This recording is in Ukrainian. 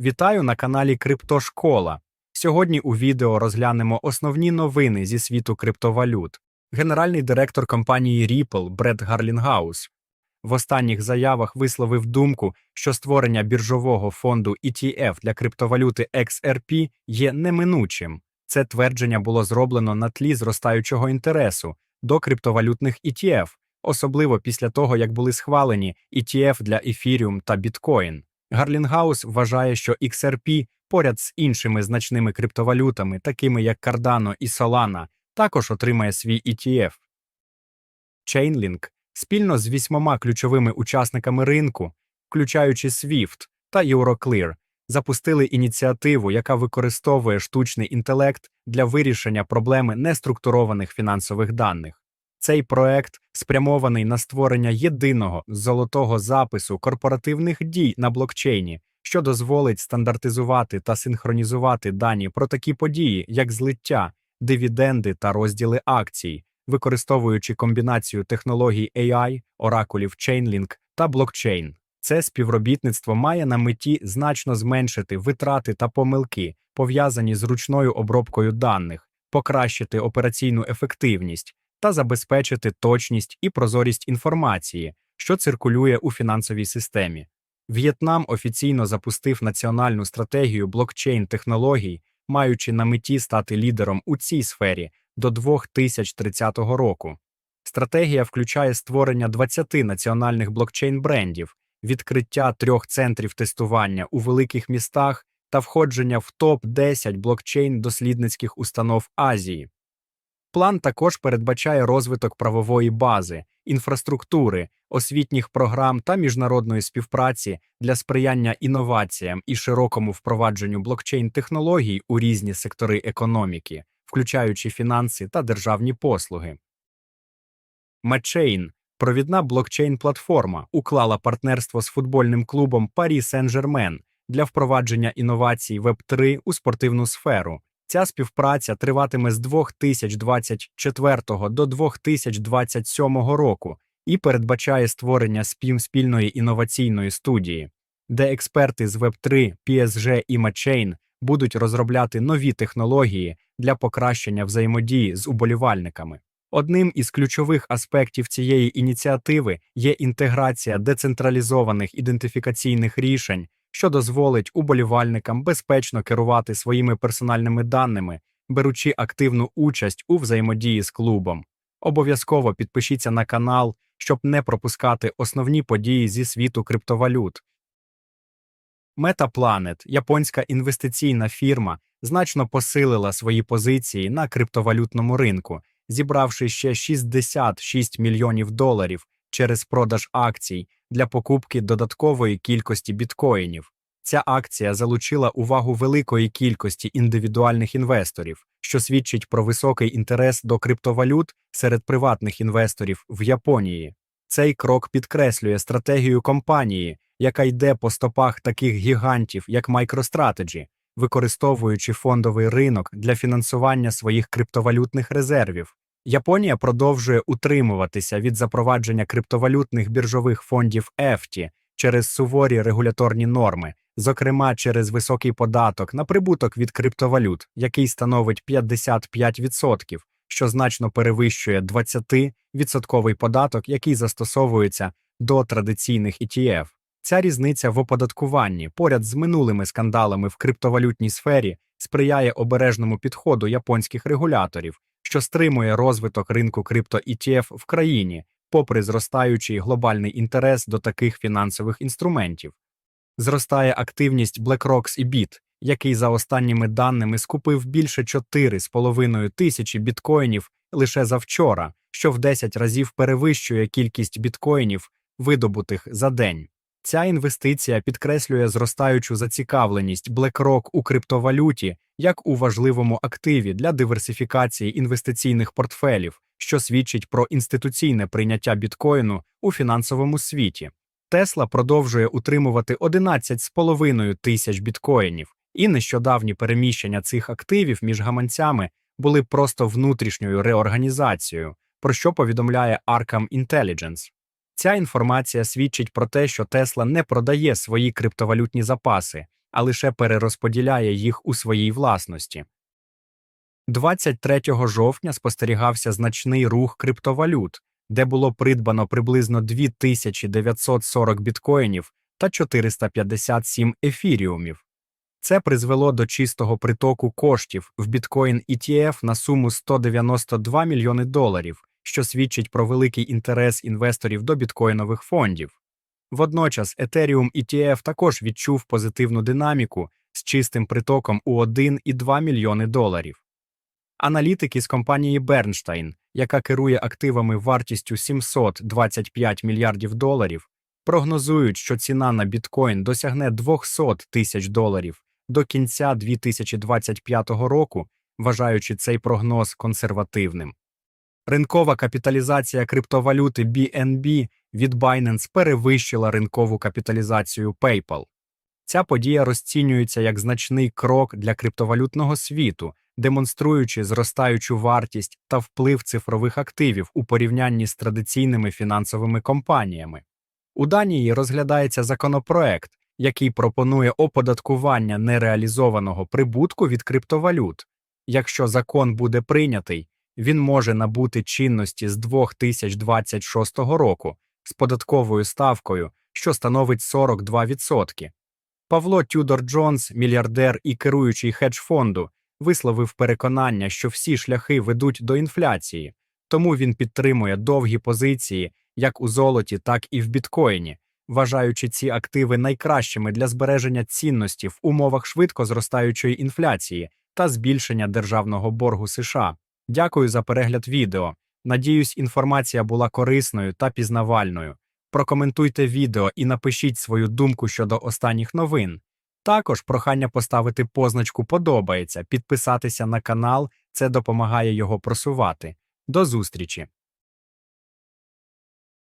Вітаю на каналі Криптошкола. Сьогодні у відео розглянемо основні новини зі світу криптовалют. Генеральний директор компанії Ripple Бред Гарлінгаус в останніх заявах висловив думку, що створення біржового фонду ETF для криптовалюти XRP є неминучим. Це твердження було зроблено на тлі зростаючого інтересу до криптовалютних ETF, особливо після того, як були схвалені ETF для Ethereum та Bitcoin. Гарлінгаус вважає, що XRP поряд з іншими значними криптовалютами, такими як Cardano і Solana, також отримає свій ETF. Chainlink спільно з вісьмома ключовими учасниками ринку, включаючи SWIFT та Euroclear, запустили ініціативу, яка використовує штучний інтелект для вирішення проблеми неструктурованих фінансових даних. Цей проект спрямований на створення єдиного золотого запису корпоративних дій на блокчейні, що дозволить стандартизувати та синхронізувати дані про такі події, як злиття, дивіденди та розділи акцій, використовуючи комбінацію технологій AI, оракулів Chainlink та блокчейн. Це співробітництво має на меті значно зменшити витрати та помилки, пов'язані з ручною обробкою даних, покращити операційну ефективність та забезпечити точність і прозорість інформації, що циркулює у фінансовій системі. В'єтнам офіційно запустив національну стратегію блокчейн-технологій, маючи на меті стати лідером у цій сфері до 2030 року. Стратегія включає створення 20 національних блокчейн-брендів, відкриття трьох центрів тестування у великих містах та входження в топ-10 блокчейн-дослідницьких установ Азії. План також передбачає розвиток правової бази, інфраструктури, освітніх програм та міжнародної співпраці для сприяння інноваціям і широкому впровадженню блокчейн-технологій у різні сектори економіки, включаючи фінанси та державні послуги. Матчейн, провідна блокчейн-платформа, уклала партнерство з футбольним клубом Парі Сен-Жермен для впровадження інновацій Web3 у спортивну сферу. Ця співпраця триватиме з 2024 до 2027 року і передбачає створення співспільної інноваційної студії, де експерти з Web3, PSG і Matchain будуть розробляти нові технології для покращення взаємодії з уболівальниками. Одним із ключових аспектів цієї ініціативи є інтеграція децентралізованих ідентифікаційних рішень, що дозволить уболівальникам безпечно керувати своїми персональними даними, беручи активну участь у взаємодії з клубом. Обов'язково підпишіться на канал, щоб не пропускати основні події зі світу криптовалют. MetaPlanet, японська інвестиційна фірма, значно посилила свої позиції на криптовалютному ринку, зібравши ще 66 мільйонів доларів через продаж акцій для покупки додаткової кількості біткоїнів. Ця акція залучила увагу великої кількості індивідуальних інвесторів, що свідчить про високий інтерес до криптовалют серед приватних інвесторів в Японії. Цей крок підкреслює стратегію компанії, яка йде по стопах таких гігантів, як MicroStrategy, використовуючи фондовий ринок для фінансування своїх криптовалютних резервів. Японія продовжує утримуватися від запровадження криптовалютних біржових фондів EFTI через суворі регуляторні норми, зокрема через високий податок на прибуток від криптовалют, який становить 55%, що значно перевищує 20% податок, який застосовується до традиційних ETF. Ця різниця в оподаткуванні поряд з минулими скандалами в криптовалютній сфері сприяє обережному підходу японських регуляторів, що стримує розвиток ринку крипто-ETF в країні, попри зростаючий глобальний інтерес до таких фінансових інструментів. Зростає активність BlackRock і BIT, який за останніми даними скупив більше 4,5 тисячі біткоїнів лише завчора, що в 10 разів перевищує кількість біткоїнів, видобутих за день. Ця інвестиція підкреслює зростаючу зацікавленість BlackRock у криптовалюті як у важливому активі для диверсифікації інвестиційних портфелів, що свідчить про інституційне прийняття біткоїну у фінансовому світі. Тесла продовжує утримувати 11,5 тисяч біткоїнів, і нещодавні переміщення цих активів між гаманцями були просто внутрішньою реорганізацією, про що повідомляє Arkham Intelligence. Ця інформація свідчить про те, що Тесла не продає свої криптовалютні запаси, а лише перерозподіляє їх у своїй власності. 23 жовтня спостерігався значний рух криптовалют, де було придбано приблизно 2940 біткоїнів та 457 ефіріумів. Це призвело до чистого притоку коштів в біткоін ETF на суму 192 мільйони доларів, що свідчить про великий інтерес інвесторів до біткоїнових фондів. Водночас Ethereum ETF також відчув позитивну динаміку з чистим притоком у 1,2 мільйони доларів. Аналітики з компанії Bernstein, яка керує активами вартістю 725 мільярдів доларів, прогнозують, що ціна на біткоін досягне 200 тисяч доларів до кінця 2025 року, вважаючи цей прогноз консервативним. Ринкова капіталізація криптовалюти BNB від Binance перевищила ринкову капіталізацію PayPal. Ця подія розцінюється як значний крок для криптовалютного світу, демонструючи зростаючу вартість та вплив цифрових активів у порівнянні з традиційними фінансовими компаніями. У Данії розглядається законопроект, який пропонує оподаткування нереалізованого прибутку від криптовалют. Якщо закон буде прийнятий, він може набути чинності з 2026 року з податковою ставкою, що становить 42%. Павло Тюдор Джонс, мільярдер і керуючий хедж-фонду, висловив переконання, що всі шляхи ведуть до інфляції, тому він підтримує довгі позиції як у золоті, так і в біткоїні, вважаючи ці активи найкращими для збереження цінності в умовах швидко зростаючої інфляції та збільшення державного боргу США. Дякую за перегляд відео. Надіюсь, інформація була корисною та пізнавальною. Прокоментуйте відео і напишіть свою думку щодо останніх новин. Також прохання поставити позначку Подобається, підписатися на канал, це допомагає його просувати. До зустрічі!